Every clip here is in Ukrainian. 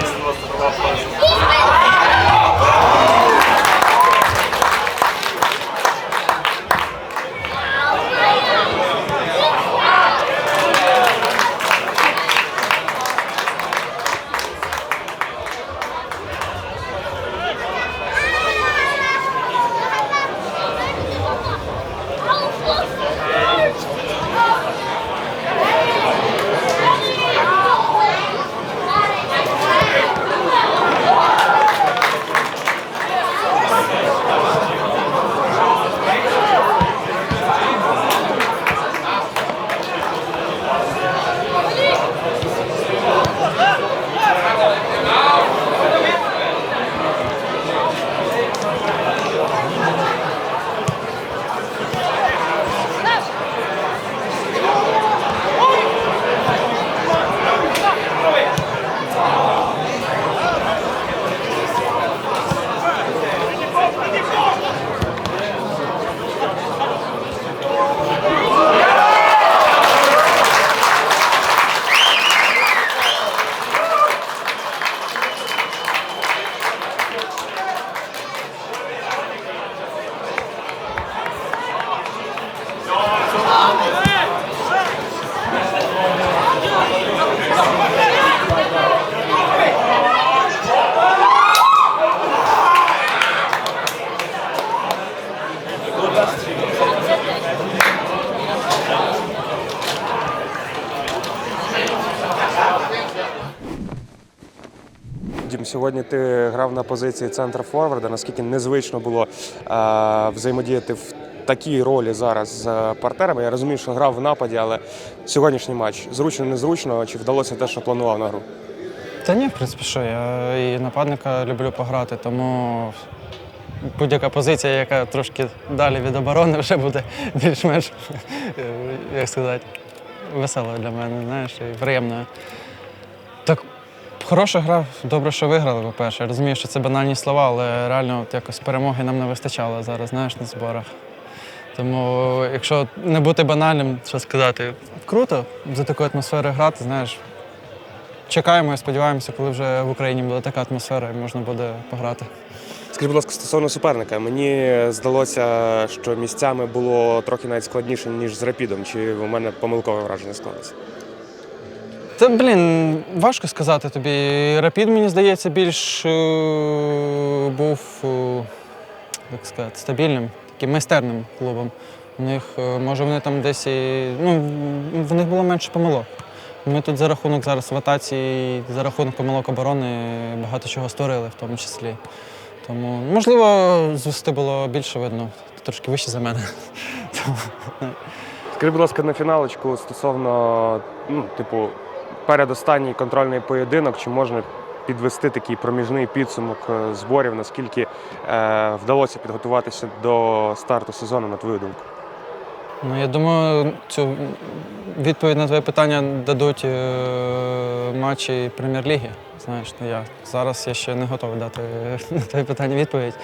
Дім, сьогодні ти грав на позиції центра форварда. Наскільки незвично було е, взаємодіяти в такій ролі зараз з партнерами? Я розумію, що грав в нападі, але сьогоднішній матч зручно, незручно, чи вдалося те, що планував на гру? Та ні, в принципі, що я і нападника люблю пограти, тому будь-яка позиція, яка трошки далі від оборони, вже буде більш-менш, е, як сказати, веселою для мене, знаєш, і приємною. Так, хороша гра, добре, що виграли, по-перше. Я розумію, що це банальні слова, але реально от якось перемоги нам не вистачало зараз, знаєш, на зборах. Тому, якщо не бути банальним, що сказати, круто за такою атмосферою грати, знаєш, Чекаємо і сподіваємося, коли вже в Україні буде така атмосфера і можна буде пограти. Скажіть, будь ласка, стосовно суперника, мені здалося, що місцями було трохи навіть складніше, ніж з рапідом. Чи у мене помилкове враження склалося? Та блін, важко сказати тобі. Рапід, мені здається, більш е, був е, як сказати, стабільним, таким майстерним клубом. У них, е, може, вони там десь і. Ну, в них було менше помилок. Ми тут за рахунок зараз в за рахунок помилок оборони багато чого створили, в тому числі. Тому, можливо, з висоти було більше видно, трошки вище за мене. Тому, Скажіть, будь ласка, на фіналочку стосовно, ну, типу, передостанній контрольний поєдинок, чи можна підвести такий проміжний підсумок е, зборів, наскільки е, вдалося підготуватися до старту сезону, на твою думку? Ну, я думаю, цю відповідь на твоє питання дадуть е, матчі прем'єр-ліги. Знаєш, ну я зараз я ще не готовий дати на твоє питання відповідь.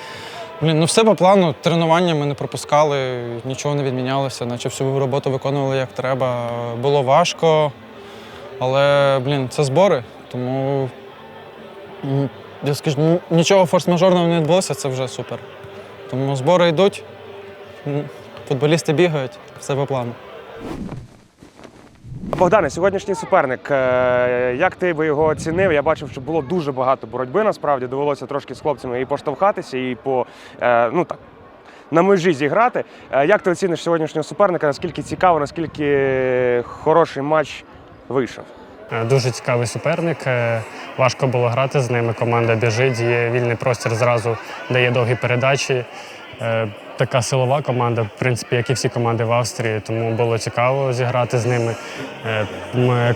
Блін, ну все по плану. Тренування ми не пропускали, нічого не відмінялося, наче всю роботу виконували як треба. Було важко, але блін, це збори, тому я скажу, нічого форс-мажорного не відбулося, це вже супер. Тому збори йдуть, футболісти бігають, все по плану. Богдане, сьогоднішній суперник. е, Як ти би його оцінив? Я бачив, що було дуже багато боротьби. Насправді довелося трошки з хлопцями і поштовхатися, і по е, ну так. На межі зіграти. Е, Як ти оціниш сьогоднішнього суперника? Наскільки цікаво, наскільки хороший матч вийшов? Е, Дуже цікавий суперник. е, Важко було грати з ними. Команда біжить, є вільний простір зразу, дає довгі передачі. Е, Така силова команда, в принципі, як і всі команди в Австрії, тому було цікаво зіграти з ними.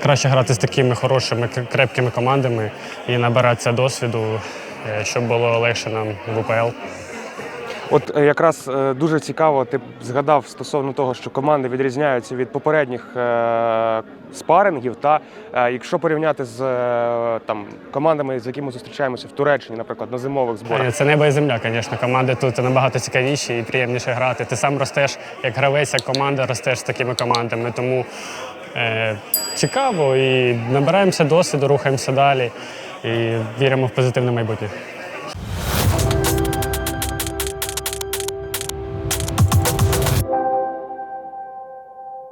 Краще грати з такими хорошими, крепкими командами і набиратися досвіду, щоб було легше нам в УПЛ. От е, якраз е, дуже цікаво, ти згадав стосовно того, що команди відрізняються від попередніх е, спарингів. Та якщо порівняти з там командами, з якими зустрічаємося в Туреччині, наприклад, на зимових зборах. Це небо і земля, звісно. Команди тут набагато цікавіші і приємніше грати. Ти сам ростеш як гравець, як команда ростеш з такими командами. Тому е, цікаво і набираємося досвіду, рухаємося далі і віримо в позитивне майбутнє.